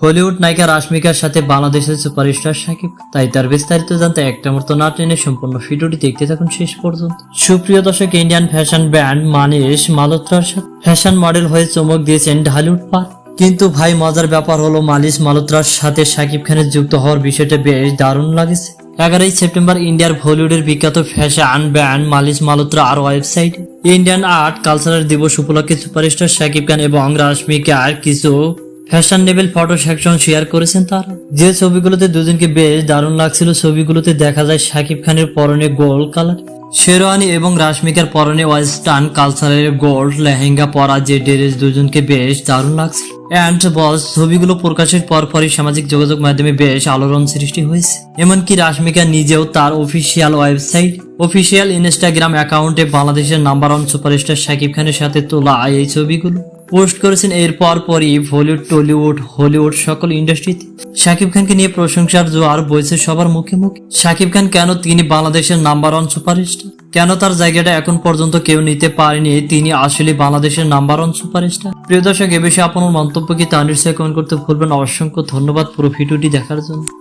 Hollywood নায়িকা রাশমিকার সাথে বাংলাদেশের সুপারস্টার সাকিব তাই তার বিস্তারিত জানতে একটা মতো না টেনে সম্পূর্ণ ভিডিওটি দেখতে থাকুন শেষ পর্যন্ত। সুপ্রিয় দর্শক, ইন্ডিয়ান ফ্যাশন ব্র্যান্ড মানিশ মালোত্রার সাথে ফ্যাশন মডেল হয়ে চমক দিয়েছেন ঢালিউড পার কিন্তু ভাই, মজার ব্যাপার হলো মালিশ মালোত্রার সাথে সাকিব খানের যুক্ত হওয়ার বিষয়টা বেশ দারুণ লাগেছে। এগারোই সেপ্টেম্বর ইন্ডিয়ার বলিউডের বিখ্যাত ফ্যাশন ব্র্যান্ড মালিশ মালোত্রা আর ওয়েবসাইট। ইন্ডিয়ান আর্ট কালচারাল দিবস উপলক্ষে সুপারস্টার সাকিব খান এবং রাশমিকার কিছু fashion level photo section share করেছেন তারা। যে ছবিগুলোতে দুজনকে বেশ দারুণ লাগছিল, ছবিগুলোতে দেখা যায় শাকিব খানের পরনে গোল্ড কালার শেরওয়ানি এবং রাশমিকার পরনে ওয়েস্টার্ন কালচারের গোল্ড লেহেঙ্গা পরা যে ড্রেস দুজনকে বেশ দারুণ লাগছে অ্যান্ড বস ছবিগুলো প্রকাশের পরপরই সামাজিক যোগাযোগ মাধ্যমে বেশ আলোড়ন সৃষ্টি হয়েছে। এমনকি রাশমিকা নিজেও তার অফিসিয়াল ওয়েবসাইট অফিসিয়াল ইনস্টাগ্রাম অ্যাকাউন্টে বাংলাদেশের নাম্বার ওয়ান সুপারস্টার শাকিব খানের সাথে তোলা এই ছবিগুলো। পোস্ট করেছেন এরপর পরই বলিউড, টলিউড, হলিউড সকল ইন্ডাস্ট্রিতে শাকিব খানকে নিয়ে প্রশংসার জোয়ার বইছে সবার মুখে মুখে। শাকিব খান কেন তিনি বাংলাদেশের নাম্বার ওয়ান সুপারস্টার? কেন তার জায়গাটা এখন পর্যন্ত কেউ নিতে পারেনি? তিনি আসলে বাংলাদেশের নাম্বার ওয়ান সুপারস্টার। প্রিয় দর্শক, এ বিষয়ে আপনার মন্তব্য কি তা নিশ্চয়ই কমেন্ট করতে ভুলবেন অসংখ্য ধন্যবাদ পুরো ভিডিওটি দেখার জন্য।